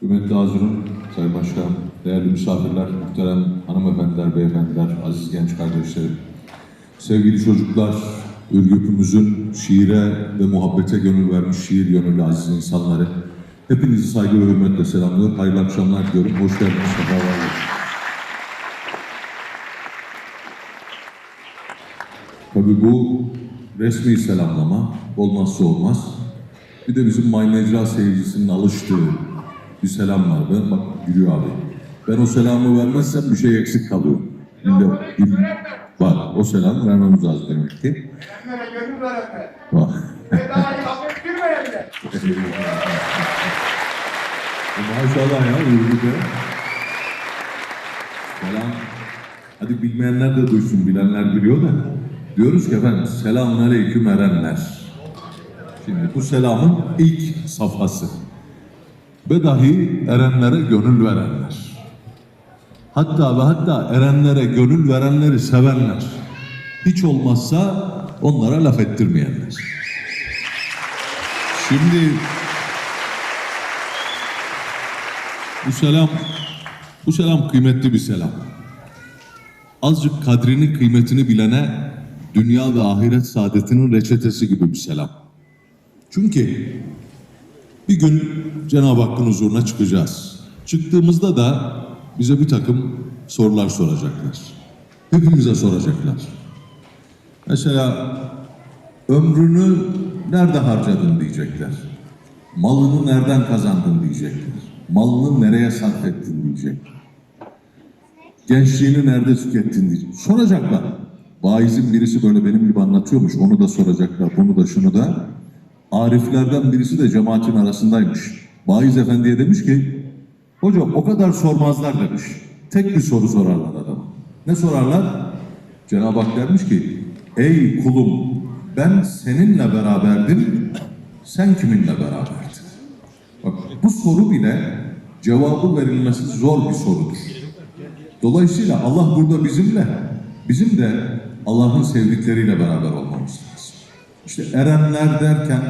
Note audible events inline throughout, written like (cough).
Kıymetli Hazırım, Sayın Başkan, değerli misafirler, muhterem hanımefendiler, beyefendiler, aziz genç kardeşlerim. Sevgili çocuklar, Ürgüp'ümüzün şiire ve muhabbete gönül vermiş şiir gönüllü aziz insanları. Hepinizi saygı ve hürmetle selamlıyorum. Hayırlı akşamlar diliyorum. Hoş geldiniz, sefalar. Tabii bu resmi selamlama olmazsa olmaz. Bir de bizim May seyircisinin alıştığı bir selam var. Ben bak gülüyor abi. Ben o selamı vermezsem bir şey eksik kalıyor. İlle, ille- var. O selamı vermemiz lazım demek ki. (laughs) Maşallah ya Ürgüp'e. Selam. Hadi bilmeyenler de duysun, bilenler biliyor da. Diyoruz ki efendim, selamun aleyküm erenler. Şimdi bu selamın ilk safhası. Ve dahi erenlere gönül verenler. Hatta ve hatta erenlere gönül verenleri sevenler. Hiç olmazsa onlara laf ettirmeyenler. Şimdi Bu selam, bu selam kıymetli bir selam. Azıcık kadrini, kıymetini bilene dünya ve ahiret saadetinin reçetesi gibi bir selam. Çünkü bir gün Cenab-ı Hakk'ın huzuruna çıkacağız. Çıktığımızda da bize bir takım sorular soracaklar. Hepimize soracaklar. Mesela ömrünü nerede harcadın diyecekler. Malını nereden kazandın diyecekler. Malını nereye sarf ettin diyecek. Gençliğini nerede tükettin diyecek. Soracaklar. Vaizin birisi böyle benim gibi anlatıyormuş. Onu da soracaklar. Bunu da şunu da. Ariflerden birisi de cemaatin arasındaymış. Vaiz efendiye demiş ki hocam o kadar sormazlar demiş. Tek bir soru sorarlar adama. Ne sorarlar? Cenab-ı Hak dermiş ki ey kulum ben seninle beraberdim sen kiminle beraberdin? Bak bu soru bile cevabı verilmesi zor bir sorudur. Dolayısıyla Allah burada bizimle, bizim de Allah'ın sevdikleriyle beraber olmamız. İşte erenler derken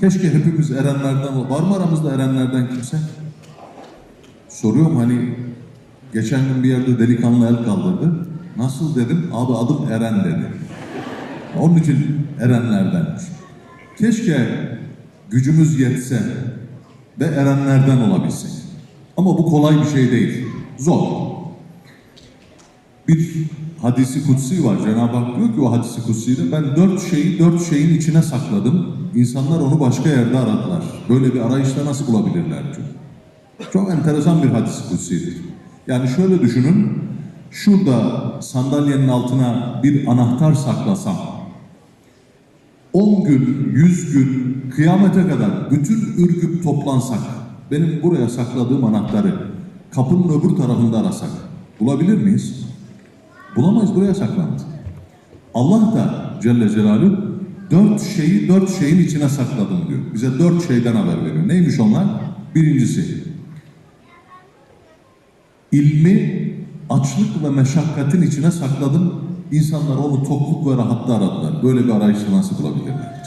keşke hepimiz erenlerden. Var mı aramızda erenlerden kimse? Soruyorum hani geçen gün bir yerde delikanlı el kaldırdı. Nasıl dedim? Abi adım Eren dedi. Onun için erenlerdenmiş. Keşke gücümüz yetse ve erenlerden olabilsek. Ama bu kolay bir şey değil. Zor. Bir hadisi kutsi var. Cenab-ı Hak diyor ki o hadisi kutsiyle ben dört şeyi dört şeyin içine sakladım. İnsanlar onu başka yerde aradılar. Böyle bir arayışta nasıl bulabilirler diyor. Çok enteresan bir hadisi kutsidir. Yani şöyle düşünün. Şurada sandalyenin altına bir anahtar saklasam 10 gün, 100 gün, kıyamete kadar bütün ürküp toplansak, benim buraya sakladığım anahtarı kapının öbür tarafında arasak, bulabilir miyiz? Bulamayız, buraya saklandı. Allah da Celle Celaluhu dört şeyi dört şeyin içine sakladım diyor. Bize dört şeyden haber veriyor. Neymiş onlar? Birincisi, ilmi açlık ve meşakkatin içine sakladım. İnsanlar onu tokluk ve rahatta aradılar. Böyle bir arayışla nasıl bulabilirler?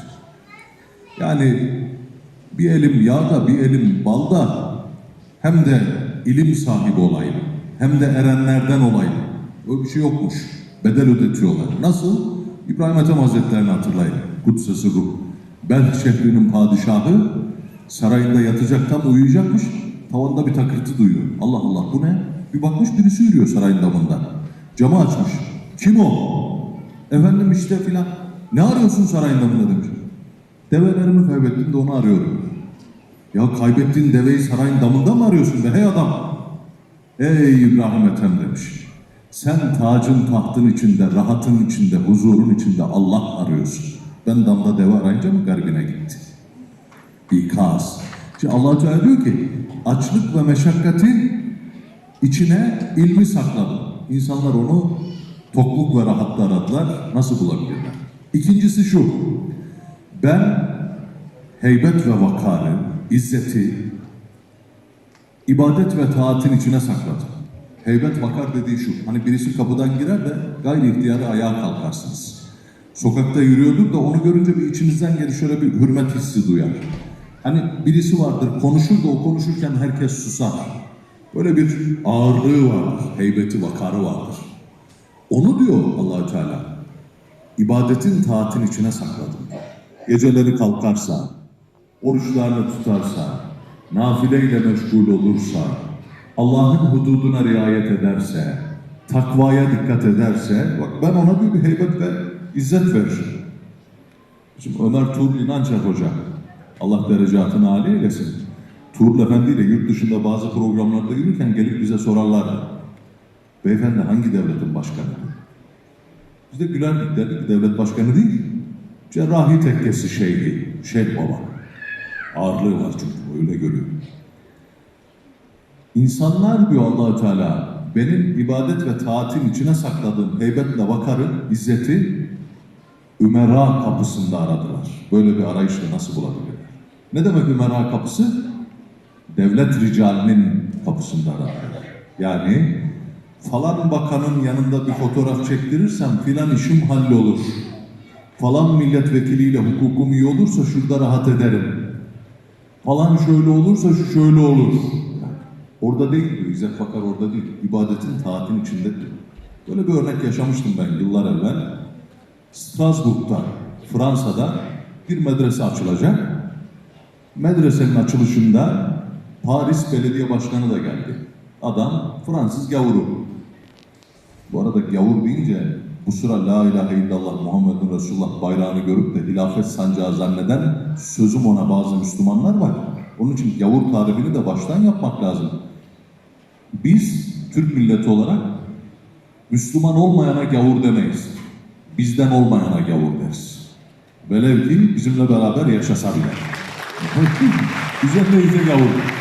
Yani bir elim yağda, bir elim balda hem de ilim sahibi olayım, hem de erenlerden olayım. Öyle bir şey yokmuş. Bedel ödetiyorlar. Nasıl? İbrahim Ethem Hazretleri'ni hatırlayın. Kutsesi ruh. Belh şehrinin padişahı sarayında yatacak tam uyuyacakmış. Tavanda bir takırtı duyuyor. Allah Allah bu ne? Bir bakmış birisi yürüyor sarayın damında. Camı açmış. Kim o? Efendim işte filan. Ne arıyorsun sarayın damında demiş. Develerimi kaybettim de onu arıyorum. Ya kaybettiğin deveyi sarayın damında mı arıyorsun be hey adam? Ey İbrahim Ethem demiş. Sen tacın tahtın içinde, rahatın içinde, huzurun içinde Allah arıyorsun. Ben damda deve arayınca mı garibine gitti? İkaz. Şimdi allah Teala diyor ki açlık ve meşakkatin içine ilmi sakladım. İnsanlar onu tokluk ve rahatta aradılar. Nasıl bulabilirler? İkincisi şu. Ben heybet ve vakarı, izzeti, ibadet ve taatin içine sakladım. Heybet vakar dediği şu. Hani birisi kapıdan girer de gayri ihtiyarı ayağa kalkarsınız. Sokakta yürüyordur da onu görünce bir içinizden gelir şöyle bir hürmet hissi duyar. Hani birisi vardır konuşur da o konuşurken herkes susar. Böyle bir ağırlığı vardır, heybeti, vakarı vardır. Onu diyor Allahü Teala. ibadetin taatin içine sakladım. Geceleri kalkarsa, oruçlarını tutarsa, nafileyle meşgul olursa, Allah'ın hududuna riayet ederse, takvaya dikkat ederse, bak ben ona bir, bir heybet ve izzet veririm. Şimdi Ömer Tuğrul İnançer Hoca, Allah derecatını âli eylesin. Tuğrul Efendi ile yurt dışında bazı programlarda yürürken gelip bize sorarlar. Beyefendi hangi devletin başkanı? Biz de gülerdik derdik devlet başkanı değil. Cerrahi tekkesi şeyhi, Şeyh Baba. Ağırlığı var çünkü öyle görüyor. İnsanlar diyor allah Teala benim ibadet ve taatin içine sakladığım heybetle vakarın izzeti Ümera kapısında aradılar. Böyle bir arayışla nasıl bulabilirler? Ne demek Ümera kapısı? Devlet ricalinin kapısında aradılar. Yani falan bakanın yanında bir fotoğraf çektirirsem filan işim hallolur. Falan milletvekiliyle hukukum iyi olursa şurada rahat ederim. Falan şöyle olursa şu şöyle olur. Orada değil diyor, İzzet Bakar orada değil. İbadetin, taatin içinde diyor. Böyle bir örnek yaşamıştım ben yıllar evvel. Strasbourg'da, Fransa'da bir medrese açılacak. Medresenin açılışında Paris Belediye Başkanı da geldi. Adam Fransız gavuru. Bu arada gavur deyince bu sıra La ilahe illallah Muhammedun Resulullah bayrağını görüp de hilafet sancağı zanneden sözüm ona bazı Müslümanlar var. Onun için gavur tarifini de baştan yapmak lazım. Biz Türk milleti olarak Müslüman olmayana gavur demeyiz. Bizden olmayana gavur deriz. Velev ki bizimle beraber yaşasa bile. Bize neyse gavur.